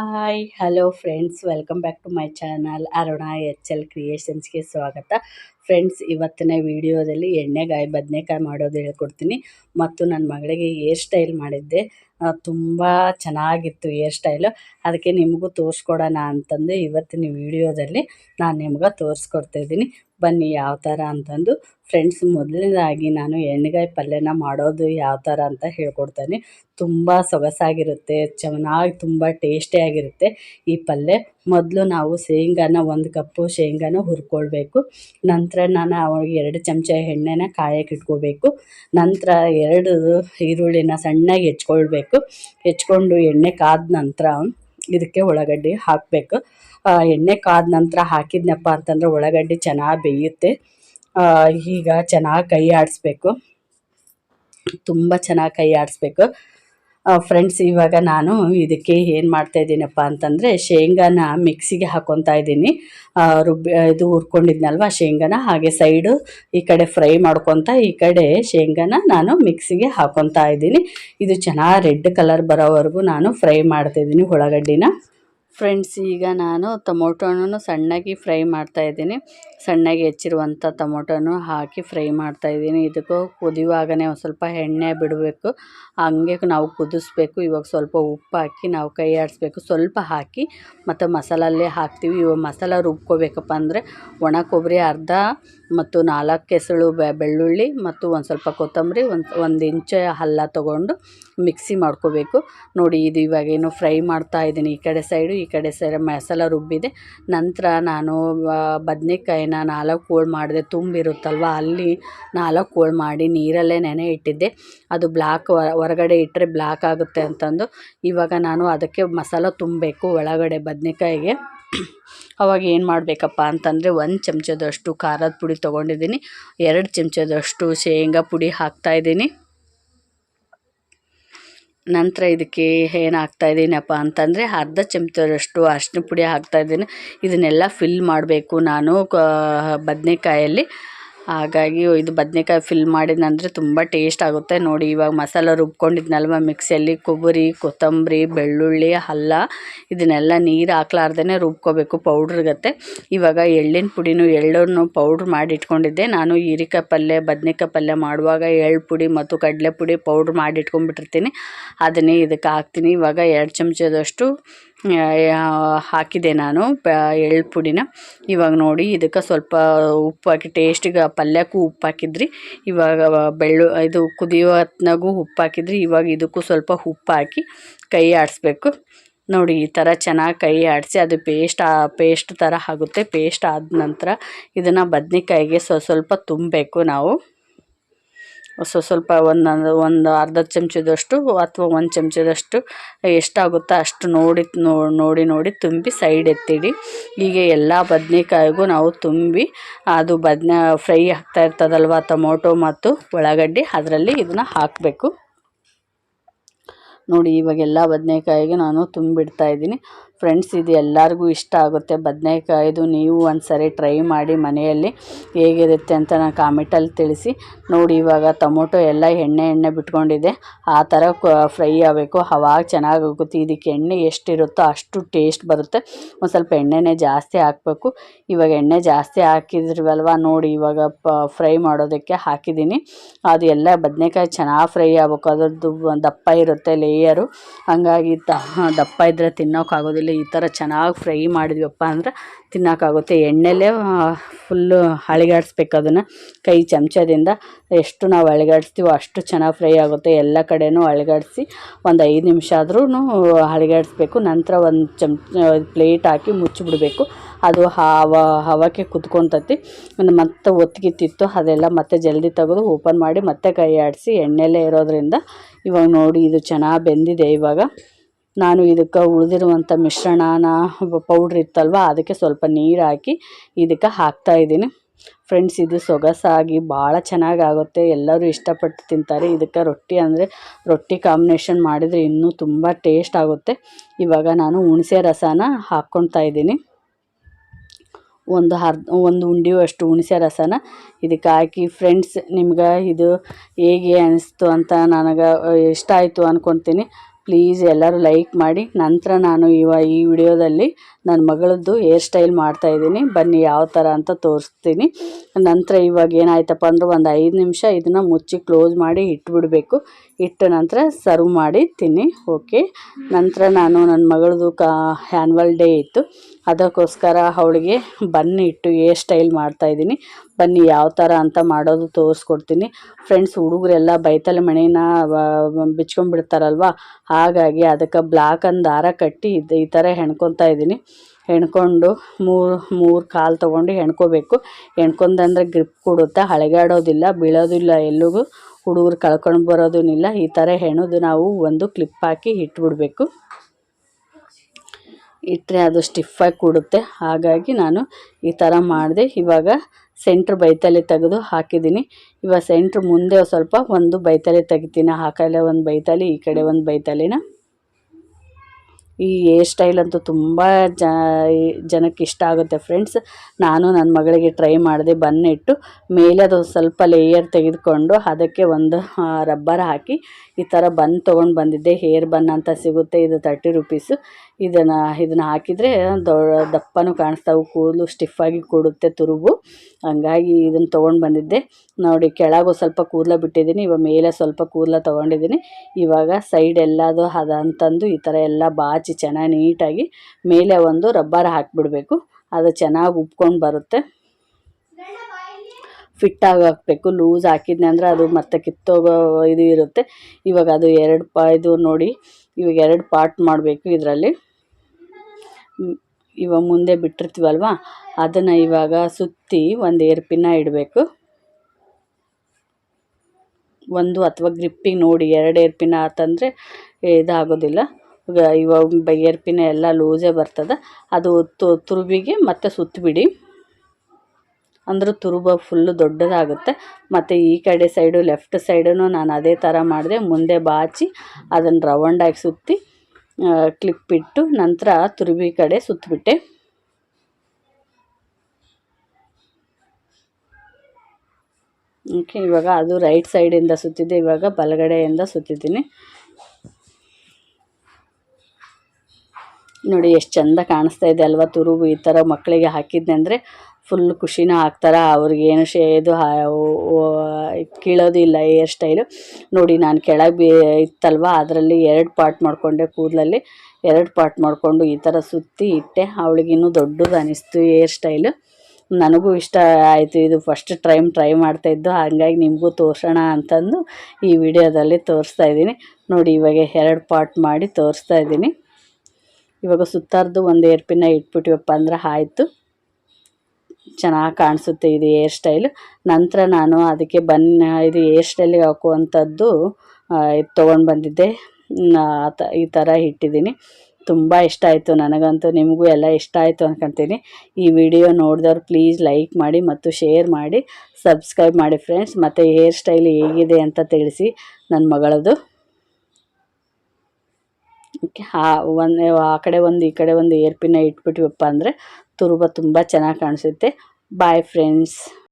Hi hello friends welcome back to my channel Aruna H L ಕ್ರಿಯೇಷನ್ಸ್ಗೆ ಸ್ವಾಗತ. Friends ಇವತ್ತಿನ ವಿಡಿಯೋದಲ್ಲಿ ಎಣ್ಣೆಗಾಯಿ, ಬದನೆಕಾಯಿ ಮಾಡೋದು ಹೇಳ್ಕೊಡ್ತೀನಿ. ಮತ್ತು ನನ್ನ ಮಗಳಿಗೆ ಏರ್ ಸ್ಟೈಲ್ ಮಾಡಿದ್ದೆ. ತುಂಬ ಚೆನ್ನಾಗಿತ್ತು ಏರ್ ಸ್ಟೈಲು ಅದಕ್ಕೆ ನಿಮಗೂ ತೋರಿಸ್ಕೊಡೋಣ ಅಂತಂದು ಇವತ್ತಿನ ವಿಡಿಯೋದಲ್ಲಿ ನಾನು ನಿಮ್ಗೆ ತೋರಿಸ್ಕೊಡ್ತಾಯಿದ್ದೀನಿ ಬನ್ನಿ ಯಾವ ಥರ ಅಂತಂದು. ಫ್ರೆಂಡ್ಸ್ ಮೊದಲನೇದಾಗಿ ನಾನು ಎಣ್ಣೆಗಾಯಿ ಪಲ್ಯನ ಮಾಡೋದು ಯಾವ ಥರ ಅಂತ ಹೇಳ್ಕೊಡ್ತೇನೆ. ತುಂಬ ಸೊಗಸಾಗಿರುತ್ತೆ, ಚೆನ್ನಾಗಿ ತುಂಬ ಟೇಸ್ಟಿಯಾಗಿರುತ್ತೆ ಈ ಪಲ್ಯ. ಮೊದಲು ನಾವು ಶೇಂಗಾನ ಒಂದು ಕಪ್ಪು ಶೇಂಗಾನ ಹುರ್ಕೊಳ್ಬೇಕು. ನಂತರ ನಾನು ಅವಾಗ ಎರಡು ಚಮಚ ಎಣ್ಣೆನ ಕಾಯಕ್ಕೆ ಇಟ್ಕೋಬೇಕು. ನಂತರ ಎರಡು ಈರುಳ್ಳಿನ ಸಣ್ಣಗೆ ಹೆಚ್ಕೊಳ್ಬೇಕು. ಹೆಚ್ಕೊಂಡು ಎಣ್ಣೆ ಕಾದ ನಂತರ ಇದಕ್ಕೆ ಉಳ್ಳಾಗಡ್ಡಿ ಹಾಕಬೇಕು. ಎಣ್ಣೆ ಕಾದ ನಂತರ ಹಾಕಿದ್ನಪ್ಪ ಅಂತಂದ್ರೆ ಉಳ್ಳಾಗಡ್ಡಿ ಚೆನ್ನಾಗಿ ಬೇಯುತ್ತೆ. ಈಗ ಚೆನ್ನಾಗಿ ಕೈ ಆಡಿಸ್ಬೇಕು. ತುಂಬ ಚೆನ್ನಾಗಿ ಕೈ ಆಡಿಸ್ಬೇಕು. ಫ್ರೆಂಡ್ಸ್ ಇವಾಗ ನಾನು ಇದಕ್ಕೆ ಏನು ಮಾಡ್ತಾಯಿದ್ದೀನಪ್ಪ ಅಂತಂದರೆ ಶೇಂಗಾನ ಮಿಕ್ಸಿಗೆ ಹಾಕೊತಾ ಇದ್ದೀನಿ. ರುಬ್ಬಿ, ಇದು ಹುರ್ಕೊಂಡಿದ್ನಲ್ವ ಶೇಂಗಾನ? ಹಾಗೆ ಸೈಡು ಈ ಕಡೆ ಫ್ರೈ ಮಾಡ್ಕೊತ ಈ ಕಡೆ ಶೇಂಗಾನ ನಾನು ಮಿಕ್ಸಿಗೆ ಹಾಕ್ಕೊತಾ ಇದ್ದೀನಿ. ಇದು ಚೆನ್ನಾಗಿ ರೆಡ್ ಕಲರ್ ಬರೋವರೆಗೂ ನಾನು ಫ್ರೈ ಮಾಡ್ತಾಯಿದ್ದೀನಿ ಉಳ್ಳಾಗಡ್ಡಿನ. ಫ್ರೆಂಡ್ಸ್ ಈಗ ನಾನು ಟೊಮೊಟೊನೂ ಸಣ್ಣಗೆ ಫ್ರೈ ಮಾಡ್ತಾಯಿದ್ದೀನಿ ಸಣ್ಣಗೆ ಹೆಚ್ಚಿರುವಂಥ ಟೊಮೊಟೊನು ಹಾಕಿ ಫ್ರೈ ಮಾಡ್ತಾಯಿದ್ದೀನಿ ಇದಕ್ಕೂ ಕುದಿಯುವಾಗಲೇ ಒಂದು ಸ್ವಲ್ಪ ಎಣ್ಣೆ ಬಿಡಬೇಕು. ಹಂಗೆ ನಾವು ಕುದಿಸ್ಬೇಕು. ಇವಾಗ ಸ್ವಲ್ಪ ಉಪ್ಪು ಹಾಕಿ ನಾವು ಕೈ ಆಡಿಸ್ಬೇಕು ಸ್ವಲ್ಪ ಹಾಕಿ ಮತ್ತು ಮಸಾಲಲ್ಲೇ ಹಾಕ್ತೀವಿ. ಇವಾಗ ಮಸಾಲ ರುಬ್ಕೋಬೇಕಪ್ಪ ಅಂದರೆ ಒಣ ಕೊಬ್ಬರಿ, ಅರ್ಧ ಮತ್ತು ನಾಲ್ಕು ಕೆಸಳು ಬೆಳ್ಳುಳ್ಳಿ ಮತ್ತು ಒಂದು ಸ್ವಲ್ಪ ಕೊತ್ತಂಬರಿ, ಒಂದು ಒಂದು ಇಂಚು ಹಲ್ಲ ತೊಗೊಂಡು ಮಿಕ್ಸಿ ಮಾಡ್ಕೋಬೇಕು. ನೋಡಿ, ಇದು ಇವಾಗೇನು ಫ್ರೈ ಮಾಡ್ತಾ ಇದ್ದೀನಿ. ಈ ಕಡೆ ಸೈಡು, ಈ ಕಡೆ ಸೈಡ್ ಮಸಾಲ ರುಬ್ಬಿದೆ. ನಂತರ ನಾನು ಬದನೆಕಾಯಿನ ನಾಲ್ಕು ಹೋಳು ಮಾಡಿದೆ. ತುಂಬಿರುತ್ತಲ್ವ, ಅಲ್ಲಿ ನಾಲ್ಕು ಹೋಳು ಮಾಡಿ ನೀರಲ್ಲೇ ನೆನೆ ಇಟ್ಟಿದ್ದೆ. ಅದು ಬ್ಲ್ಯಾಕ್ ಹೊರಗಡೆ ಇಟ್ಟರೆ ಬ್ಲ್ಯಾಕ್ ಆಗುತ್ತೆ ಅಂತಂದು. ಇವಾಗ ನಾನು ಅದಕ್ಕೆ ಮಸಾಲ ತುಂಬಬೇಕು ಒಳಗಡೆ ಬದನೆಕಾಯಿಗೆ. ಅವಾಗ ಏನು ಮಾಡಬೇಕಪ್ಪ ಅಂತಂದರೆ, ಒಂದು ಚಮಚದಷ್ಟು ಖಾರದ ಪುಡಿ ತೊಗೊಂಡಿದ್ದೀನಿ. ಎರಡು ಚಮಚದಷ್ಟು ಶೇಂಗಾ ಪುಡಿ ಹಾಕ್ತಾಯಿದ್ದೀನಿ ನಂತರ ಇದಕ್ಕೆ ಏನು ಹಾಕ್ತಾಯಿದ್ದೀನಪ್ಪ ಅಂತಂದರೆ ಅರ್ಧ ಚಮಚದಷ್ಟು ಅರಿಶಿನ ಪುಡಿ ಹಾಕ್ತಾಯಿದ್ದೀನಿ ಇದನ್ನೆಲ್ಲ ಫಿಲ್ ಮಾಡಬೇಕು ನಾನು ಬದನೇಕಾಯಲ್ಲಿ. ಹಾಗಾಗಿ ಇದು ಬದನೇಕಾಯಿ ಫಿಲ್ ಮಾಡಿದ್ನಂದರೆ ತುಂಬ ಟೇಸ್ಟ್ ಆಗುತ್ತೆ. ನೋಡಿ, ಇವಾಗ ಮಸಾಲ ರುಬ್ಕೊಂಡಿದ್ನಲ್ವ ಮಿಕ್ಸಿಯಲ್ಲಿ ಕೊಬ್ಬರಿ, ಕೊತ್ತಂಬರಿ, ಬೆಳ್ಳುಳ್ಳಿ, ಅಲ್ಲ. ಇದನ್ನೆಲ್ಲ ನೀರು ಹಾಕ್ಲಾರ್ದೇ ರುಬ್ಕೋಬೇಕು ಪೌಡ್ರಿಗತ್ತೆ ಇವಾಗ ಎಳ್ಳಿನ ಪುಡಿನೂ ಎಳ್ಳನ್ನು ಪೌಡ್ರ್ ಮಾಡಿ ಇಟ್ಕೊಂಡಿದ್ದೆ ನಾನು ಹೀರಿಕಾಯಿ ಪಲ್ಯ, ಬದನೇಕಾಯಿ ಪಲ್ಯ ಮಾಡುವಾಗ ಎಳ್ಳು ಪುಡಿ ಮತ್ತು ಕಡಲೆ ಪುಡಿ ಪೌಡ್ರ್ ಮಾಡಿ ಇಟ್ಕೊಂಡ್ಬಿಟ್ಟಿರ್ತೀನಿ ಅದನ್ನೇ ಇದಕ್ಕೆ ಹಾಕ್ತೀನಿ. ಇವಾಗ ಎರಡು ಚಮಚದಷ್ಟು ಹಾಕಿದೆ ನಾನು, ಪ, ಎಳ್ಳು ಪುಡಿನ. ಇವಾಗ ನೋಡಿ, ಇದಕ್ಕೆ ಸ್ವಲ್ಪ ಉಪ್ಪು ಹಾಕಿ ಟೇಸ್ಟಿಗೆ ಪಲ್ಯಕ್ಕೂ ಉಪ್ಪು ಹಾಕಿದ್ರಿ. ಇವಾಗ ಬೆಳ್ಳು, ಇದು ಕುದಿಯೋ ಹೊತ್ನಾಗೂ ಉಪ್ಪು ಹಾಕಿದ್ರಿ. ಇವಾಗ ಇದಕ್ಕೂ ಸ್ವಲ್ಪ ಉಪ್ಪು ಹಾಕಿ, ಕೈ ಆಡಿಸ್ಬೇಕು. ನೋಡಿ, ಈ ಥರ ಚೆನ್ನಾಗಿ ಕೈ ಆಡಿಸಿ, ಅದು ಪೇಸ್ಟ್ ಪೇಸ್ಟ್ ಥರ ಆಗುತ್ತೆ. ಪೇಸ್ಟ್ ಆದ ನಂತರ ಇದನ್ನು ಬದ್ನೆಕಾಯಿಗೆ ಸ್ವಲ್ಪ ತುಂಬಬೇಕು ನಾವು. ಸೊ ಸ್ವಲ್ಪ ಒಂದು ಒಂದು ಅರ್ಧ ಚಮಚದಷ್ಟು ಅಥವಾ ಒಂದು ಚಮಚದಷ್ಟು ಎಷ್ಟಾಗುತ್ತೋ ಅಷ್ಟು ನೋಡಿ ನೋಡಿ ನೋಡಿ ತುಂಬಿ ಸೈಡ್ ಎತ್ತಿಡಿ. ಹೀಗೆ ಎಲ್ಲ ಬದನೆಕಾಯಿಗೂ ನಾವು ತುಂಬಿ, ಅದು ಬದನೆ ಫ್ರೈ ಆಗ್ತಾ ಇರ್ತದಲ್ವ, ಟೊಮೊಟೊ ಮತ್ತು ಉಳ್ಳಾಗಡ್ಡಿ, ಅದರಲ್ಲಿ ಇದನ್ನು ಹಾಕಬೇಕು. ನೋಡಿ ಇವಾಗೆಲ್ಲ ಬದನೇಕಾಯಿಗೆ ನಾನು ತುಂಬಿಡ್ತಾ ಇದ್ದೀನಿ. ಫ್ರೆಂಡ್ಸ್ ಇದು ಎಲ್ಲರಿಗೂ ಇಷ್ಟ ಆಗುತ್ತೆ. ಬದನೆಕಾಯಿದು ನೀವು ಒಂದು ಸರಿ ಟ್ರೈ ಮಾಡಿ ಮನೆಯಲ್ಲಿ ಹೇಗಿರುತ್ತೆ ಅಂತ ನಾನು ಕಾಮೆಂಟಲ್ಲಿ ತಿಳಿಸಿ. ನೋಡಿ, ಇವಾಗ ಟೊಮೊಟೊ ಎಲ್ಲ ಎಣ್ಣೆ ಎಣ್ಣೆ ಬಿಟ್ಕೊಂಡಿದೆ. ಆ ಥರ ಫ್ರೈ ಆಗಬೇಕು. ಅವಾಗ ಚೆನ್ನಾಗಿ ಆಗುತ್ತೆ ಇದಕ್ಕೆ ಎಣ್ಣೆ ಎಷ್ಟಿರುತ್ತೋ ಅಷ್ಟು ಟೇಸ್ಟ್ ಬರುತ್ತೆ. ಒಂದು ಸ್ವಲ್ಪ ಎಣ್ಣೆನೇ ಜಾಸ್ತಿ ಹಾಕಬೇಕು. ಇವಾಗ ಎಣ್ಣೆ ಜಾಸ್ತಿ ಹಾಕಿದ್ರಿವಲ್ವ ನೋಡಿ, ಇವಾಗ ಫ್ರೈ ಮಾಡೋದಕ್ಕೆ ಹಾಕಿದ್ದೀನಿ. ಅದು ಎಲ್ಲ ಬದನೇಕಾಯಿ ಚೆನ್ನಾಗಿ ಫ್ರೈ ಆಗಬೇಕು. ಅದರದ್ದು ದಪ್ಪ ಇರುತ್ತೆ ಲೇಯರು ಹಾಗಾಗಿ ದಪ್ಪ ಇದ್ದರೆ ತಿನ್ನೋಕ್ಕಾಗೋದಿಲ್ಲ ಈ ಥರ ಚೆನ್ನಾಗಿ ಫ್ರೈ ಮಾಡಿದ್ವಪ್ಪ ಅಂದ್ರೆ ತಿನ್ನೋಕ್ಕಾಗುತ್ತೆ ಎಣ್ಣೆಲೇ ಫುಲ್ಲು ಅಳಿಗಾಡಿಸ್ಬೇಕು ಅದನ್ನು. ಕೈ ಚಮಚದಿಂದ ಎಷ್ಟು ನಾವು ಅಳಿಗಾಡಿಸ್ತೀವೋ ಅಷ್ಟು ಚೆನ್ನಾಗಿ ಫ್ರೈ ಆಗುತ್ತೆ. ಎಲ್ಲ ಕಡೆಯೂ ಅಳಿಗಾಡಿಸಿ ಒಂದು ಐದು ನಿಮಿಷ ಆದ್ರೂ ಅಳಿಗಾಡಿಸ್ಬೇಕು. ನಂತರ ಒಂದು ಚಮ್ ಪ್ಲೇಟ್ ಹಾಕಿ ಮುಚ್ಚಿಬಿಡ್ಬೇಕು. ಅದು ಹವ, ಹವಕ್ಕೆ ಕುತ್ಕೊತತಿ. ಮತ್ತೆ ಒತ್ತಿಗಿತ್ತಿತ್ತು ಅದೆಲ್ಲ ಮತ್ತೆ ಜಲ್ದಿ ತೆಗೆದು ಓಪನ್ ಮಾಡಿ ಮತ್ತೆ ಕೈ ಆಡಿಸಿ ಎಣ್ಣೆಲೇ ಇರೋದ್ರಿಂದ ಇವಾಗ ನೋಡಿ ಇದು ಚೆನ್ನಾಗಿ ಬೆಂದಿದೆ ಇವಾಗ. ನಾನು ಇದಕ್ಕೆ ಉಳಿದಿರುವಂಥ ಮಿಶ್ರಣನ ಪೌಡ್ರ್ ಇತ್ತಲ್ವ, ಅದಕ್ಕೆ ಸ್ವಲ್ಪ ನೀರು ಹಾಕಿ ಇದಕ್ಕೆ ಹಾಕ್ತಾಯಿದ್ದೀನಿ ಫ್ರೆಂಡ್ಸ್ ಇದು ಸೊಗಸಾಗಿ ಭಾಳ ಚೆನ್ನಾಗಾಗುತ್ತೆ ಎಲ್ಲರೂ ಇಷ್ಟಪಟ್ಟು ತಿಂತಾರೆ. ಇದಕ್ಕೆ ರೊಟ್ಟಿ ಅಂದರೆ ರೊಟ್ಟಿ ಕಾಂಬಿನೇಷನ್ ಮಾಡಿದರೆ ಇನ್ನೂ ತುಂಬ ಟೇಸ್ಟ್ ಆಗುತ್ತೆ. ಇವಾಗ ನಾನು ಹುಣಸೆ ರಸನ ಹಾಕ್ಕೊತಾ ಇದ್ದೀನಿ. ಒಂದು ಅರ್ಧ ಒಂದು ಉಂಡೆಯಷ್ಟು ಹುಣಸೆ ರಸನ. ಇದಕ್ಕೆ ಹಾಕಿ ಫ್ರೆಂಡ್ಸ್ ನಿಮ್ಗೆ ಇದು ಹೇಗೆ ಅನಿಸ್ತು ಅಂತ ನನಗೆ ಇಷ್ಟ ಆಯಿತು ಅಂದ್ಕೊತೀನಿ ಪ್ಲೀಸ್ ಎಲ್ಲರೂ ಲೈಕ್ ಮಾಡಿ. ನಂತರ ನಾನು ಇವ ಈ ವಿಡಿಯೋದಲ್ಲಿ ನನ್ನ ಮಗಳದ್ದು ಹೇರ್ ಸ್ಟೈಲ್ ಮಾಡ್ತಾಯಿದ್ದೀನಿ ಬನ್ನಿ ಯಾವ ಥರ ಅಂತ ತೋರಿಸ್ತೀನಿ. ನಂತರ ಇವಾಗ ಏನಾಯ್ತಪ್ಪ ಅಂದ್ರೆ ಒಂದು ಐದು ನಿಮಿಷ ಇದನ್ನು ಮುಚ್ಚಿ ಕ್ಲೋಸ್ ಮಾಡಿ ಇಟ್ಬಿಡಬೇಕು. ಇಟ್ಟ ನಂತರ ಸರ್ವ್ ಮಾಡಿ ತಿನ್ನಿ. ಓಕೆ ನಂತರ ನಾನು ನನ್ನ ಮಗಳದ್ದು ಕಾ ಆ್ಯನ್ವಲ್ ಡೇ ಇತ್ತು. ಅದಕ್ಕೋಸ್ಕರ ಅವಳಿಗೆ ಬನ್ನಿ ಇಟ್ಟು ಹೇರ್ ಸ್ಟೈಲ್ ಮಾಡ್ತಾಯಿದ್ದೀನಿ ಬನ್ನಿ ಯಾವ ಥರ ಅಂತ ಮಾಡೋದು ತೋರಿಸ್ಕೊಡ್ತೀನಿ. ಫ್ರೆಂಡ್ಸ್, ಹುಡುಗರೆಲ್ಲ ಬೈತಲೆ ಮಣೇನ ಬಿಚ್ಕೊಂಡ್ಬಿಡ್ತಾರಲ್ವ? ಹಾಗಾಗಿ ಅದಕ್ಕೆ ಬ್ಲ್ಯಾಕ್ ಅಂದ್ ದಾರ ಕಟ್ಟಿ ಇದು ಈ ಥರ ಹೆಣ್ಕೊತಾ ಇದ್ದೀನಿ. ಹೆಣ್ಕೊಂಡು ಮೂರು ಮೂರು ಕಾಲು ತೊಗೊಂಡು ಹೆಣ್ಕೋಬೇಕು. ಹೆಣ್ಕೊಂಡಂದ್ರೆ ಗ್ರಿಪ್ ಕೊಡುತ್ತೆ ಹಳೆಗಾಡೋದಿಲ್ಲ ಬೀಳೋದಿಲ್ಲ ಎಲ್ಲಿಗೂ ಹುಡುಗರು ಕಳ್ಕೊಂಡು ಬರೋದನ್ನಿಲ್ಲ. ಈ ಥರ ಹೆಣೋದು ನಾವು ಒಂದು ಕ್ಲಿಪ್ ಹಾಕಿ ಇಟ್ಬಿಡ್ಬೇಕು. ಇಟ್ಟರೆ ಅದು ಸ್ಟಿಫಾಗಿ ಕೂಡುತ್ತೆ. ಹಾಗಾಗಿ ನಾನು ಈ ಥರ ಮಾಡಿದೆ. ಇವಾಗ ಸೆಂಟ್ರ್ ಬೈತಲೆ ತೆಗೆದು ಹಾಕಿದ್ದೀನಿ. ಇವಾಗ ಸೆಂಟ್ರ್ ಮುಂದೆ ಸ್ವಲ್ಪ ಒಂದು ಬೈತಲೆ ತೆಗಿತೀನಿ. ಆ ಒಂದು ಬೈತಲೆ ಈ ಕಡೆ ಒಂದು ಬೈತಲೆನ ಈ ಹೇರ್ ಸ್ಟೈಲ್ ಅಂತೂ ತುಂಬ ಜ, ಜನಕ್ಕೆ ಇಷ್ಟ ಆಗುತ್ತೆ ಫ್ರೆಂಡ್ಸ್ ನಾನು ನನ್ನ ಮಗಳಿಗೆ ಟ್ರೈ ಮಾಡಿದೆ. ಬನ್ನಿಟ್ಟು ಮೇಲೆ ಅದು ಸ್ವಲ್ಪ ಲೇಯರ್ ತೆಗೆದುಕೊಂಡು ಅದಕ್ಕೆ ಒಂದು ರಬ್ಬರ್ ಹಾಕಿ ಈ ಥರ ಬನ್ ತೊಗೊಂಡು ಬಂದಿದ್ದೆ. ಹೇರ್ ಬನ್ ಅಂತ ಸಿಗುತ್ತೆ. ಇದು ತರ್ಟಿ ರುಪೀಸು ಇದನ್ನು ಇದನ್ನು ಹಾಕಿದರೆ ದೊಡ್ಡ ದಪ್ಪನೂ ಕಾಣಿಸ್ತಾವೆ ಕೂದಲು ಸ್ಟಿಫಾಗಿ ಕೊಡುತ್ತೆ ತುರುಬು ಹಂಗಾಗಿ ಇದನ್ನು ತೊಗೊಂಡು ಬಂದಿದ್ದೆ. ನೋಡಿ, ಕೆಳಗೂ ಸ್ವಲ್ಪ ಕೂದಲ ಬಿಟ್ಟಿದ್ದೀನಿ. ಇವಾಗ ಮೇಲೆ ಸ್ವಲ್ಪ ಕೂದಲ ತೊಗೊಂಡಿದ್ದೀನಿ. ಇವಾಗ ಸೈಡ್ ಎಲ್ಲದೂ ಅದ ಅಂತಂದು ಈ ಥರ ಎಲ್ಲ ಬಾಚಿ ಚೆನ್ನಾಗಿ ನೀಟಾಗಿ ಮೇಲೆ ಒಂದು ರಬ್ಬರ್ ಹಾಕಿಬಿಡಬೇಕು. ಅದು ಚೆನ್ನಾಗಿ ಉಬ್ಕೊಂಡು ಬರುತ್ತೆ. ಫಿಟ್ಟಾಗಿ ಹಾಕಬೇಕು ಲೂಸ್ ಹಾಕಿದ್ನೆ ಅಂದರೆ ಅದು ಮತ್ತೆ ಕಿತ್ತೋಗೋ ಇದು ಇರುತ್ತೆ. ಇವಾಗ ಅದು ಎರಡು ಪಾ, ಇದು ನೋಡಿ, ಇವಾಗ ಎರಡು ಪಾರ್ಟ್ ಮಾಡಬೇಕು ಇದರಲ್ಲಿ. ಇವಾಗ ಮುಂದೆ ಬಿಟ್ಟಿರ್ತೀವಲ್ವ? ಅದನ್ನು ಇವಾಗ ಸುತ್ತಿ ಒಂದು ಏರ್ಪಿನ ಇಡಬೇಕು. ಒಂದು ಅಥವಾ ಗ್ರಿಪ್ಪಿಗೆ ನೋಡಿ, ಎರಡು ಏರ್ಪಿನ ಆತಂದರೆ ಇದಾಗೋದಿಲ್ಲ. ಇವಾಗ ಬೈ ಪಿನ್ನ ಎಲ್ಲ ಲೂಸೇ ಬರ್ತದೆ. ಅದು ತುರುಬಿಗೆ ಮತ್ತೆ ಸುತ್ತಿಬಿಡಿ ಅಂದ್ರೆ ತುರುಬ ಫುಲ್ಲು ದೊಡ್ಡದಾಗುತ್ತೆ. ಮತ್ತು ಈ ಕಡೆ ಸೈಡು ಲೆಫ್ಟ್ ಸೈಡೂ ನಾನು ಅದೇ ಥರ ಮಾಡಿದೆ. ಮುಂದೆ ಬಾಚಿ ಅದನ್ನು ರೌಂಡಾಗಿ ಸುತ್ತಿ ಕ್ಲಿಪ್ ಇಟ್ಟು ನಂತರ ತುರುಬಿ ಕಡೆ ಸುತ್ತಿಬಿಟ್ಟೆ ಓಕೆ, ಇವಾಗ ಅದು ರೈಟ್ ಸೈಡಿಂದ ಸುತ್ತಿದೆ ಇವಾಗ ಬಲಗಡೆಯಿಂದ ಸುತ್ತಿದ್ದೀನಿ. ನೋಡಿ ಎಷ್ಟು ಚಂದ ಕಾಣಿಸ್ತಾ ಇದೆ ಅಲ್ವಾ ತುರುಬು ಈ ಥರ ಮಕ್ಕಳಿಗೆ ಹಾಕಿದ್ದೆ ಅಂದರೆ ಫುಲ್ ಖುಷಿನೂ ಆಗ್ತಾರೆ. ಅವ್ರಿಗೇನು ಶೇದು ಕೀಳೋದು ಇಲ್ಲ ಏರ್ ಸ್ಟೈಲು ನೋಡಿ ನಾನು ಕೆಳಗೆ ಬಿ ಇತ್ತಲ್ವ? ಅದರಲ್ಲಿ ಎರಡು ಪಾರ್ಟ್ ಮಾಡಿಕೊಂಡೆ ಕೂದಲಲ್ಲಿ. ಎರಡು ಪಾರ್ಟ್ ಮಾಡಿಕೊಂಡು ಈ ಥರ ಸುತ್ತಿ ಇಟ್ಟೆ. ಅವಳಿಗಿನ್ನೂ ದೊಡ್ಡದು ಅನ್ನಿಸ್ತು ಏರ್ ಸ್ಟೈಲು ನನಗೂ ಇಷ್ಟ ಆಯಿತು. ಇದು ಫಸ್ಟ್ ಟ್ರೈಮ್ ಟ್ರೈ ಮಾಡ್ತಾ ಇದ್ದು. ಹಾಗಾಗಿ ನಿಮಗೂ ತೋರಿಸೋಣ ಅಂತಂದು ಈ ವಿಡಿಯೋದಲ್ಲಿ ತೋರಿಸ್ತಾ ಇದ್ದೀನಿ. ನೋಡಿ ಇವಾಗ ಎರಡು ಪಾರ್ಟ್ ಮಾಡಿ ತೋರಿಸ್ತಾ ಇದ್ದೀನಿ. ಇವಾಗ ಸುತ್ತಾರ್ದು ಒಂದು ಏರ್ ಪಿನ್ನ ಇಟ್ಬಿಟ್ಟಿವಪ್ಪ ಅಂದ್ರೆ ಆಯಿತು. ಚೆನ್ನಾಗಿ ಕಾಣಿಸುತ್ತೆ ಇದು ಏರ್ ಸ್ಟೈಲ್ ನಂತರ ನಾನು ಅದಕ್ಕೆ ಬನ್, ಇದು ಏರ್ ಸ್ಟೈಲಿಗೆ ಹಾಕುವಂಥದ್ದು ಇದು ತೊಗೊಂಡು ಬಂದಿದ್ದೆ. ಈ ಥರ ಇಟ್ಟಿದ್ದೀನಿ. ತುಂಬ ಇಷ್ಟ ಆಯಿತು ನನಗಂತೂ, ನಿಮಗೂ ಎಲ್ಲ ಇಷ್ಟ ಆಯಿತು ಅನ್ಕೊತೀನಿ. ಈ ವಿಡಿಯೋ ನೋಡಿದವ್ರು ಪ್ಲೀಸ್ ಲೈಕ್ ಮಾಡಿ ಮತ್ತು ಶೇರ್ ಮಾಡಿ ಸಬ್ಸ್ಕ್ರೈಬ್ ಮಾಡಿ ಫ್ರೆಂಡ್ಸ್ ಮತ್ತು ಹೇರ್ ಸ್ಟೈಲ್ ಹೇಗಿದೆ ಅಂತ ತಿಳಿಸಿ ನನ್ನ ಮಗಳದು. ಒಂದು, ಆ ಕಡೆ ಒಂದು, ಈ ಕಡೆ ಒಂದು ಏರ್ ಪಿನ್ ಇಟ್ಬಿಟ್ವಪ್ಪ ಅಂದರೆ ತುರುಬ ತುಂಬ ಚೆನ್ನಾಗಿ ಕಾಣಿಸುತ್ತೆ. Bye friends